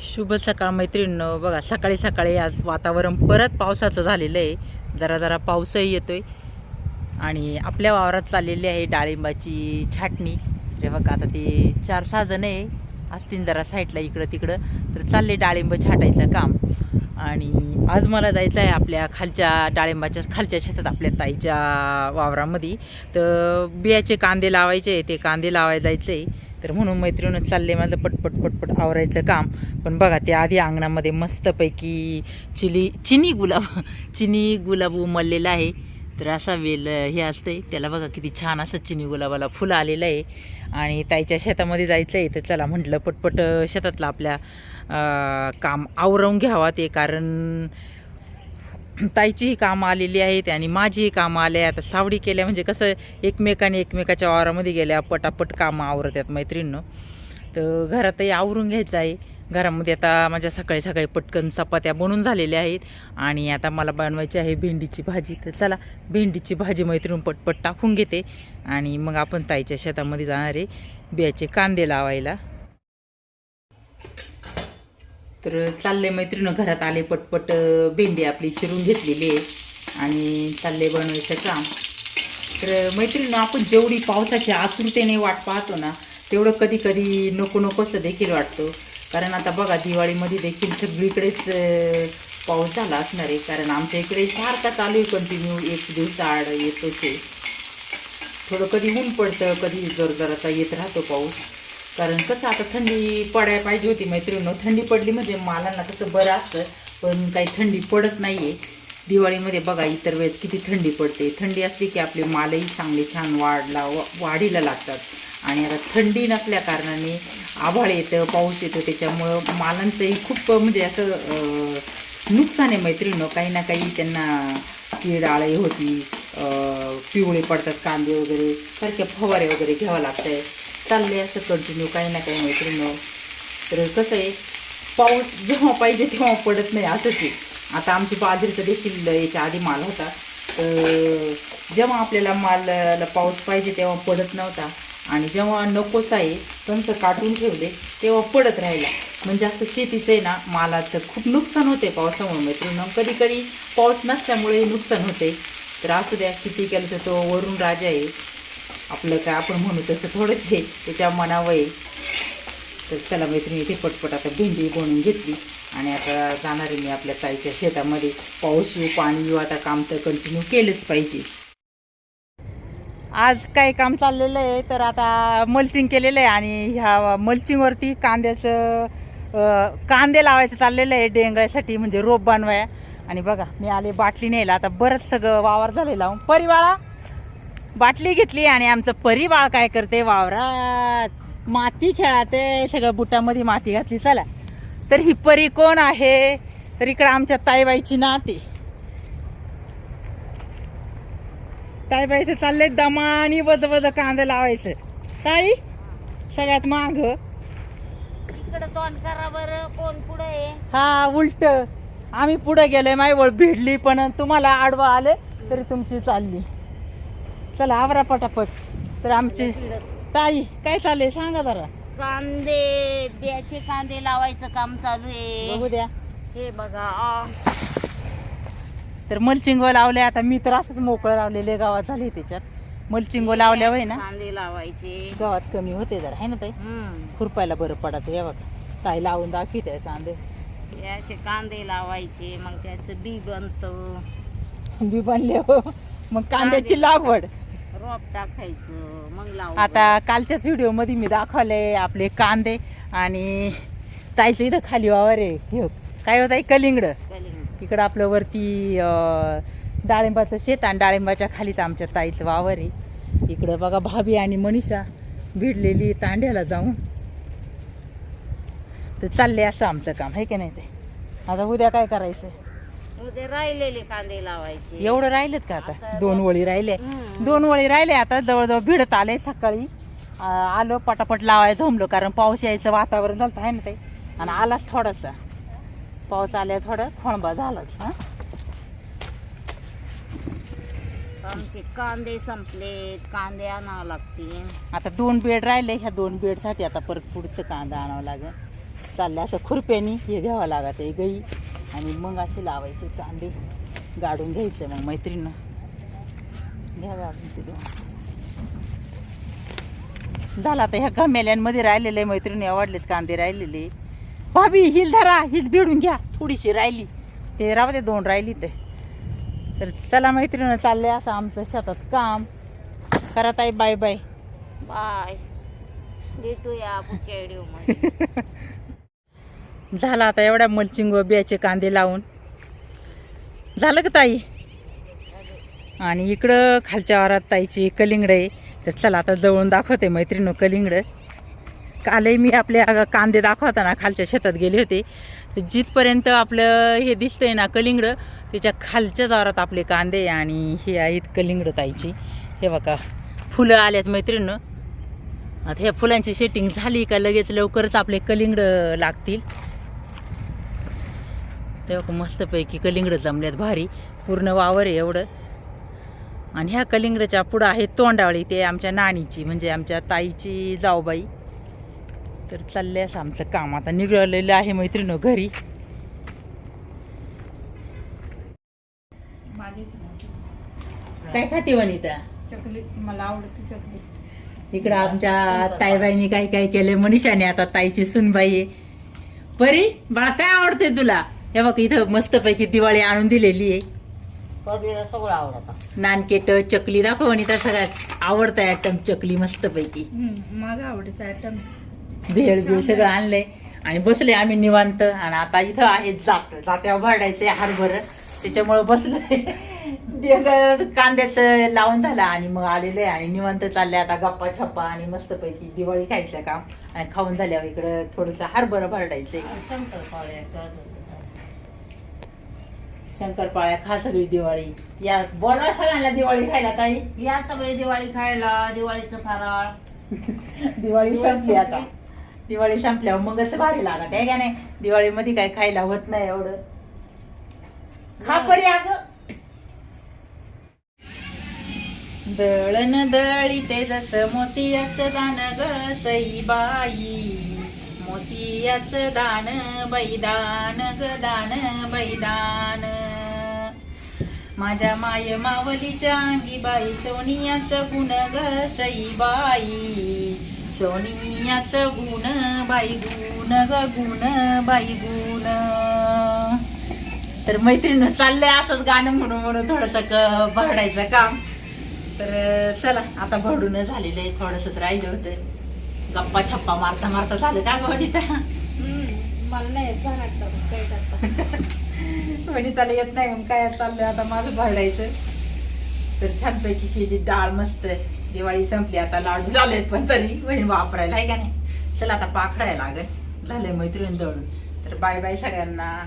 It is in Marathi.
शुभ सकाळ मैत्रिणीनं. बघा सकाळी सकाळी आज वातावरण परत पावसाचं झालेलं आहे. जरा जरा पाऊसही येतो आहे आणि आपल्या वावरात चाललेली आहे डाळिंबाची छाटणी. रे बघा आता ते चार सहा जण आहे. असतील जरा साईडला इकडं तिकडं. तर चालले डाळिंब छाटायचं काम. आणि आज मला जायचं आहे आपल्या खालच्या डाळिंबाच्या खालच्या शेतात आपल्या ताईच्या वावरामध्ये. तर बियाचे कांदे लावायचे ते कांदे लावायला जायचं आहे तर म्हणून मैत्रिणीनं चालले माझं पटपट पटपट आवरायचं काम. पण बघा ते आधी अंगणामध्ये मस्तपैकी चिली चिनी गुलाब चिनी गुलाब उमललेला आहे. तर असा वेल हे असते त्याला बघा किती छान असं चिनी गुलाबाला फुलं आलेलं आहे. आणि ताईच्या शेतामध्ये जायचं आहे तर चला म्हटलं पटपट शेतातलं आपल्या काम आवरवून घ्यावा ते. कारण ताईचीही कामं आलेली आहेत आणि माझीही कामं आले आता सावडी केल्या म्हणजे कसं एकमेकाने एकमेकाच्या वावरामध्ये गेल्या पटापट कामं आवरतात मैत्रिणीनं. तर घरातही आवरून घ्यायचं आहे. घरामध्ये आता माझ्या सकाळी सकाळी पटकन चपात्या बनून झालेल्या आहेत आणि आता मला बनवायची आहे भेंडीची भाजी. तर चला भेंडीची भाजी मैत्रीण पटपट टाकून घेते आणि मग आपण ताईच्या शेतामध्ये जाणार आहे बियाचे कांदे लावायला. तर चालले मैत्रिणं घरात आले पटपट भेंडी आपली चिरून घेतलेली आहे आणि चालले बनवायचं काम. तर मैत्रिणं आपण जेवढी पावसाच्या आतुरतेने वाट पाहतो ना तेवढं कधी कधी नको नकोसं देखील वाटतं. कारण आता बघा दिवाळीमध्ये देखील सगळीकडेच पाऊस झाला असणार आहे. कारण आमच्या इकडे सारखा चालू आहे कंटिन्यू एक दिवस आड येतोच आहे. थोडं कधी ऊन पडतं कधी जर जरासा येत राहतो पाऊस. कारण कसं आता थंडी पडायला पाहिजे होती मैत्रिणीनं. थंडी पडली म्हणजे मालांना कसं बरं असतं पण काही थंडी पडत नाही आहे दिवाळीमध्ये बघा इतर वेळेस किती थंडी पडते. थंडी असली की आपले मालही चांगले छान वाढला वा- वाढीला लागतात. आणि आता थंडी नसल्या कारणाने आभाळ येतं पाऊस येतो त्याच्यामुळं मालांचंही खूप म्हणजे असं नुकसान आहे मैत्रिणीनं. काही ना काही त्यांना कीड आळी होती पिवळे पडतात कांदे वगैरे सारख्या फवारे वगैरे घ्यावं लागतंय चालले असं कंटिन्यू काही ना काही मैत्रिणी तर कसं आहे पाऊस जेव्हा पाहिजे तेव्हा पडत नाही असंच आहे. आता आमची बाजरीचं देखील याच्या आधी माल होता. तर जेव्हा आपल्याला माल पाऊस पाहिजे तेव्हा पडत नव्हता. आणि जेव्हा नकोच आहे कंस काटून ठेवले तेव्हा पडत राहिला. म्हणजे असं शेतीचं आहे ना मालाचं खूप नुकसान होते पावसामुळे मैत्रिणी. कधी कधी पाऊस नसल्यामुळे नुकसान होते. तर असू द्या किती केलं तर तो वरून राजा आहे. आपलं काय आपण म्हणू तसं थोडंच आहे त्याच्या मनावं आहे. तर चला मैत्रिणी इथे पटपट आता भेंडी बनवून घेतली. आणि आता जाणार आहे मी आपल्या ताईच्या शेतामध्ये. पाऊस येऊ पाणी येऊ आता काम तर कंटिन्यू केलंच पाहिजे. आज काय काम चाललेलं आहे तर आता मल्चिंग केलेलं आहे आणि ह्या मल्चिंगवरती कांद्याचं कांदे लावायचं चाललेलं आहे डेंगळ्यासाठी म्हणजे रोप बनवाया. आणि बघा मी आले बाटली न्यायला. आता बरंच सगळं वावर झाले लावून परिवाळा बाटली घेतली आणि आमचं परिबाळ काय करते वावरात. माती खेळाते सगळं बुटामध्ये माती घातली. चला. तर ही परी कोण आहे? तर इकडं आमच्या ताईबाईची नाती. ताईबाईचं चाललंय दमानी बज बज कांदा लावायचं. ताई सगळ्यात माग. इकडं तोंड करा बरं कोण पुढे आहे? हा उलट. आम्ही पुढे गेलोय माई वळ भिडली पण तुम्हाला आडवा आले तरी तुमची चालली. चला आवरा पटापट. तर आमची ताई काय चाललंय? सांगा जरा. कांदे बियाचे कांदे लावायचं काम चालू आहे. बघू द्या. हे बघा. आ. तर मल्चिंग लावले आता मी तर असंच मोकळं लावलेले गावात झाले त्याच्यात. मल्चिंग लावल्या होय ना कांदे लावायचे. गावात कमी होते जरा आहे ना ताई? हम्म. खुरपायला बरं पडत हे बघा. ताई लावून दाखविते कांदे. हे असे कांदे लावायचे मग त्याचं बी बनत. बी बनले हो. मग कांद्याची लागवड. रोप टाकायचं मग लावू. आता कालच्याच व्हिडिओमध्ये मी दाखवले आपले कांदे आणि ताईचं इथं खाली वावर आहे. काय होत आहे कलिंगड. कलिंग. इकडं आपलं वरती डाळिंबाचं शेत आणि डाळिंबाच्या खालीच आमच्या ताईचं वावर आहे. इकडं बघा भाभी आणि मनीषा भिडलेली तांड्याला जाऊन. तर चालले असं आमचं काम आहे की नाही ते? आता उद्या काय करायचं उद्या राहिलेले कांदे लावायचे. एवढं राहिलेत का आता? दोन वळी राहिले. दोन वळी राहिले आता जवळजवळ भिडत आले सकाळी. आ, आलो पटापट लावायचं झोंबलो कारण पाऊस यायचं वातावरण झालं आहे ना ते आणि आलाच थोडासा. पाऊस आल्या थोडं खोणबा झालाच हा? आमचे कांदे संपलेत कांदे आणावं लागतील. आता दोन बेड राहिले ह्या दोन बेडसाठी आता परत पुढचं कांदा आणावं लागेल. चालले असं खुरप्यानी हे घ्यावं लागत आहे गई. आणि मग असे लावायचे कांदे गाडून घ्यायचं मग मैत्रिणीनं घ्या गाडून ते दोन. झाला आता ह्या गमेल्यांमध्ये राहिलेले मैत्रिणी आवडलेच कांदे राहिलेले. भाभी हिल धरा हिल भिडून घ्या. थोडीशी राहिली. ते राहू दे दोन राहिली ते. तर चला मैत्रिणी चाललंय असं आमचं शेतात काम. करा ताई बाय बाय. बाय. भेटूया पुढच्या व्हिडिओमध्ये झाला आता एवढ्या मल्चिंग व बियाचे कांदे लावून. झालं का ताई? आणि इकडं खालच्या वारात ताईची कलिंगड आहे. तर चला आता जवळून दाखवते मैत्रिणी कलिंगड. कालही मी आपल्या कांदे दाखवताना खालच्या शेतात गेले होते. तर जिथपर्यंत आपलं हे दिसतंय ना कलिंगड त्याच्या खालच्या दारात आपले कांदे आणि हे आहेत कलिंगड ताईची. हे बघा फुलं आल्यात मैत्रिणी आता ह्या फुलांची सेटिंग झाली का लगेच लवकरच आपले कलिंगड लागतील. तेव्हा मस्तपैकी कलिंगड जमल्यात भारी. पूर्ण वावर आहे एवढं. आणि ह्या कलिंगडच्या पुढं आहे तोंडावळी ते आमच्या नानीची म्हणजे आमच्या ताईची जाऊबाई. तर चाललंय असं आमचं काम. आता निघालेलं आहे मैत्रिणी घरी. काय खाते वनिता चकली. मला आवडते चकली. इकडं आमच्या ताईबाईनी काय काय केलंय मनीषाने आता ताईची सुनबाई आहे. परी बाळा काय आवडते तुला? हे बघ इथं मस्तपैकी दिवाळी आणून दिलेली आहे. सगळं आवडतं. नानकेट चकली दाखव आणि त्या सगळ्यात आवडतं आयटम चकली मस्तपैकी. माझा आवडीचा आयटम भेळ बिळ सगळं आणलंय. आणि बसले आम्ही निवांत. आणि आता इथं आहे जात जात्यावर भरडायचंय हरभर. त्याच्यामुळं बसलोय. कांद्याचं लावून झाला आणि मग आलेलं आहे आणि निवांत चालले आता गप्पा छप्पा आणि मस्तपैकी दिवाळी खायचं काम. आणि खाऊन झाल्यावर इकडं थोडंसं हरभर भरडायचंय शंकरपाळ्या खा सगळी दिवाळी. या बोलवा सगळ्यांना दिवाळी खायला ताई? या सगळे दिवाळी खायला दिवाळीचं फराळ. दिवाळी संपली आता. दिवाळी संपल्यावर मग असं भारी लागत आहे का नाही? दिवाळीमध्ये काय खायला होत नाही एवढं. खा परी अग. दळण दळी ते जस मोतियाचं दान ग बाई. मोतियाचं दान बैदान ग दान बैदान. माझ्या माय मावलीच्या अंगी बाई सोनियाचं गुण ग बाई सोनियाचं गुण बाई गुण ग गुण बाई गुण. तर मैत्रिणी चाललंय असंच गाणं म्हणून म्हणून थोडस भरडायचं काम. तर चला आता भरडून झालेलं आहे थोडस राहिलं होतं. गप्पा छप्पा मारता मारता झालं का गं वनिता? मला नाही येत भराट काय करता वनिताला येत नाही मग काय चाललंय? आता माझं भरडायचं तर छानपैकी केली डाळ मस्त आहे. दिवाळी संपली आता लाडू झालेत पण तरी. बहीण वापरायला. आहे का नाही? चला आता पाखडायला लागेल. झालंय मैत्रीण दळून तर बाय बाय सगळ्यांना.